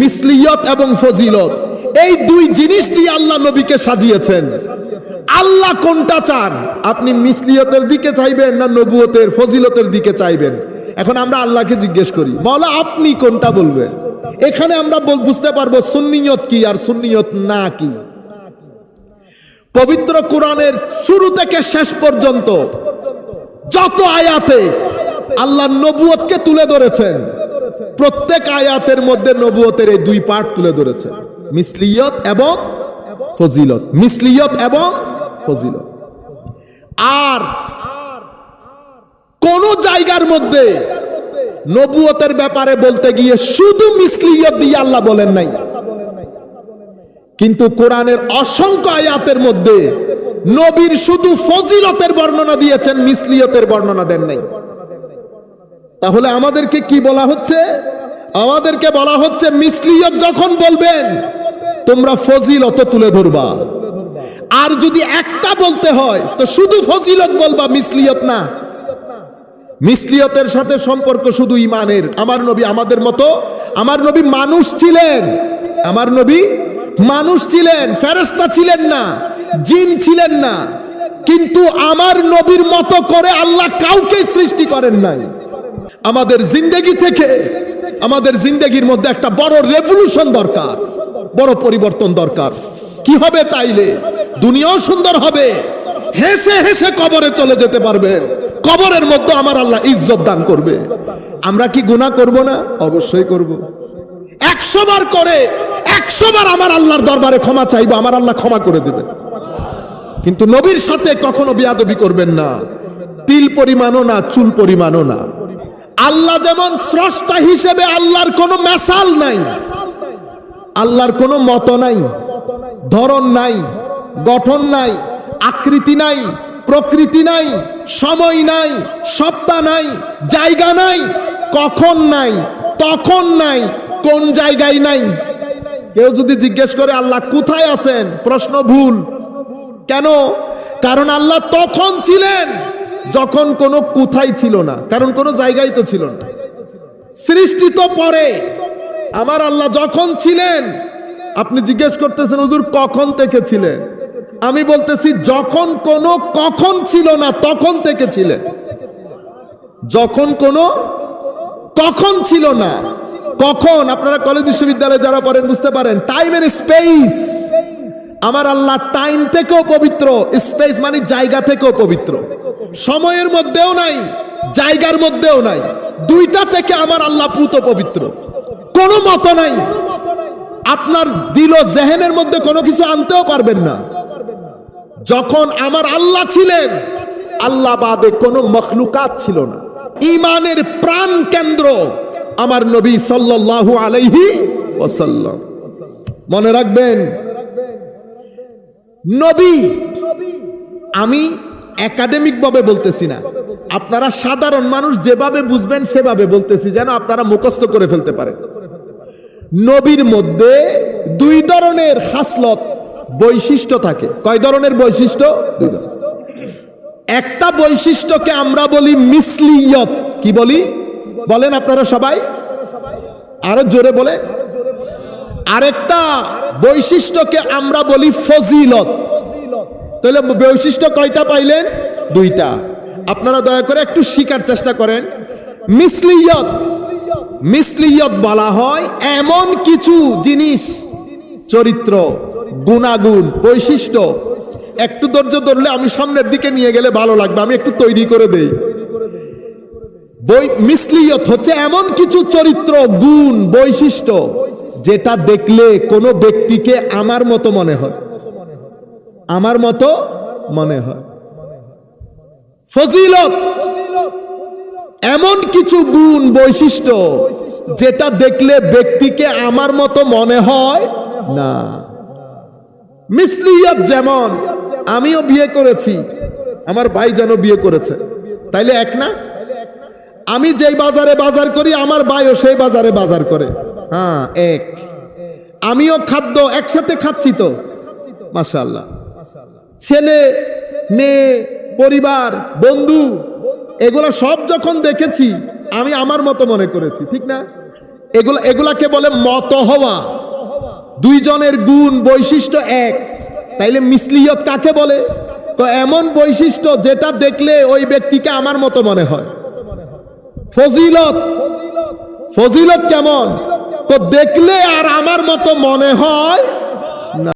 মিসলিয়ত এবং ফজিলত। এই দুই জিনিস দিয়ে আল্লাহ নবীকে সাজিয়েছেন। আল্লাহ কোনটা চান? আপনি মিসলিয়তের দিকে চাইবেন না নবুয়তের, ফজিলতের দিকে চাইবেন? এখন আমরা আল্লাহকে জিজ্ঞেস করি, মৌলা, আপনি কোনটা বলবেন? এখানে আমরা বুঝতে পারব সুন্নিয়ত কি আর সুন্নিয়ত না কি। পবিত্র কোরআনের শুরু থেকে শেষ পর্যন্ত যত আয়াতে আল্লাহ নবুয়তকে তুলে ধরেছেন প্রত্যেক আয়াতের মধ্যে নবুয়তের এই দুই পার্ট তুলে ধরেছেন মিসলিয়ত এবং ফজিলত। মিসলিয়ত এবং ফজিলত। আর কোন জায়গার মধ্যে নবুয়তের ব্যাপারে বলতে গিয়ে শুধু মিসলিয়ত দিয়ে আল্লাহ বলেন নাই, কিন্তু কোরআনের অসংখ্য আয়াতের মধ্যে নবীর শুধু ফজিলতের বর্ণনা দিয়েছেন, মিসলিয়তের বর্ণনা দেন নাই। তাহলে আমাদেরকে কি বলা হচ্ছে? আমাদেরকে বলা হচ্ছে মিসলিয়ত যখন বলবেন, তোমরা ফজিলত তুলে ধরবা। আর যদি একটা বলতে হয়, তো শুধু ফজিলত বলবা, মিসলিয়ত না। মিসলিয়তের সাথে সম্পর্ক শুধু ইমানের। আমার নবী আমাদের মতো, আমার নবী মানুষ ছিলেন। আমার নবী মানুষ ছিলেন ফেরেস্তা ছিলেন না, জিন ছিলেন না। কিন্তু আমার নবীর মতো করে আল্লাহ কাউকে সৃষ্টি করেন নাই। আমাদের জিন্দেগি থেকে আমাদের জিন্দেগির মধ্যে একটা বড় রেভলিউশন দরকার, বড় পরিবর্তন দরকার। কি হবে তাইলে? দুনিয়াও সুন্দর হবে। হেসে হেসে কবরে চলে যেতে পারবেন। কবরের মধ্যে আমার আল্লাহ ইজ্জত দান করবে। আমরা কি গুনাহ করব না? অবশ্যই করব। একশো বার করে, একশো বার আমার আল্লাহর দরবারে ক্ষমা চাইব, আমার আল্লাহ ক্ষমা করে দেবেন। কিন্তু নবীর সাথে কখনো বিয়াদবি করবেন না। তিল পরিমাণও না, চুল পরিমাণও না। আল্লাহ যেমন স্রষ্টা হিসেবে আল্লাহর কোনো মেসাল নাই, আল্লাহর কোনো মত নাই, ধরন নাই, গঠন নাই, আকৃতি নাই, প্রকৃতি নাই, সময় নাই, সত্তা নাই, জায়গা নাই, কখন নাই, তখন নাই, কোন জায়গায় নাই। কেউ যদি জিজ্ঞেস করে, আল্লাহ কোথায় আছেন? প্রশ্ন ভুল। কেন? কারণ আল্লাহ তখন ছিলেন। যখন কোনো কোথায় ছিল না, কারণ কোনো জায়গায় তো ছিল না। সৃষ্টি তো পরে। আমার আল্লাহ যখন ছিলেন, আপনি জিজ্ঞেস করতেছেন, হুজুর, কখন থেকে ছিলেন? আমি বলতেছি, যখন কোনো কখন ছিল না, তখন থেকে ছিলেন। যখন কোনো কখন ছিল না, কখন? আপনারা কলেজ বিশ্ববিদ্যালয়ে যারা পড়েন, বুঝতে পারেন টাইম এন্ড স্পেস আমার আল্লাহ টাইম থেকেও পবিত্র স্পেস মানে জায়গা থেকেও পবিত্র। সময়ের মধ্যেও নাই, জায়গার মধ্যেও নাই। দুইটা থেকে আমার আল্লাহ পুত পবিত্র। কোনো মত নাই। আপনার দিল জেহেনের মধ্যে কোনো কিছু আনতেও পারবেন না। যখন আমার আল্লাহ ছিলেন, আল্লাহ বাদে কোনো মখলুকাত ছিল না। ইমানের প্রাণ কেন্দ্র আমার নবী সাল্লাল্লাহু আলাইহি ওয়াসাল্লাম। মনে রাখবেন, নবী, আমি একাডেমিক ভাবে বলতেছি না। আপনারা সাধারণ মানুষ যেভাবে বুঝবেন সেভাবে বলতেছি, যেন আপনারা মুখস্থ করে ফেলতে পারেন। নবীর মধ্যে দুই ধরনের হাসলত বৈশিষ্ট্য থাকে। কয় ধরনের বৈশিষ্ট্য। একটা বৈশিষ্ট্যকে আমরা বলি মিসলিয়ত। কি বলি? বলেন আপনারা সবাই। আরও জোরে বলে আরেকটা বৈশিষ্ট্যকে আমরা বলি ফজিলত। তাহলে বৈশিষ্ট্য কয়টা পাইলেন? দুইটা। আপনারা দয়া করে একটু শিকার চেষ্টা করেন। মিসলিয়ত। মিসলিয়ত বলা হয় এমন কিছু জিনিস, চরিত্র, গুণাগুণ, বৈশিষ্ট্য। একটু ধৈর্য ধরলে আমি সামনের দিকে নিয়ে গেলে ভালো লাগবে, আমি একটু তৈরি করে দেই। বই, মিসলিয়ত হচ্ছে এমন কিছু চরিত্র, গুণ, বৈশিষ্ট্য, যেটা দেখলে কোনো ব্যক্তিকে আমার মতো মনে হয়। আমার মতো মনে হয়। এমন কিছু গুণ, বৈশিষ্ট্য যেটা দেখলে ব্যক্তিকে আমার মতো মনে হয় না। মিসলিয়ত যেমন, আমিও বিয়ে করেছি, আমার ভাই যেন বিয়ে করেছে। তাইলে এক না? আমি যেই বাজারে বাজার করি, আমার ভাইও সেই বাজারে বাজার করে। হ্যাঁ এক। আমিও খাদ্য একসাথে খাচ্ছি তো। মাশাল্লাহ ছেলে, মেয়ে, পরিবার, বন্ধু, এগুলো সব যখন দেখেছি, আমি আমার মতো মনে করেছি, ঠিক না? এগুলো, এগুলাকে বলে মত হওয়া। দুইজনের গুণ বৈশিষ্ট্য এক। তাইলে মিসলিয়ত কাকে বলে? তো এমন বৈশিষ্ট্য যেটা দেখলে ওই ব্যক্তিকে আমার মতো মনে হয়। ফজিলত। ফজিলত কেমন? তো দেখলে আর আমার মতো মনে হয়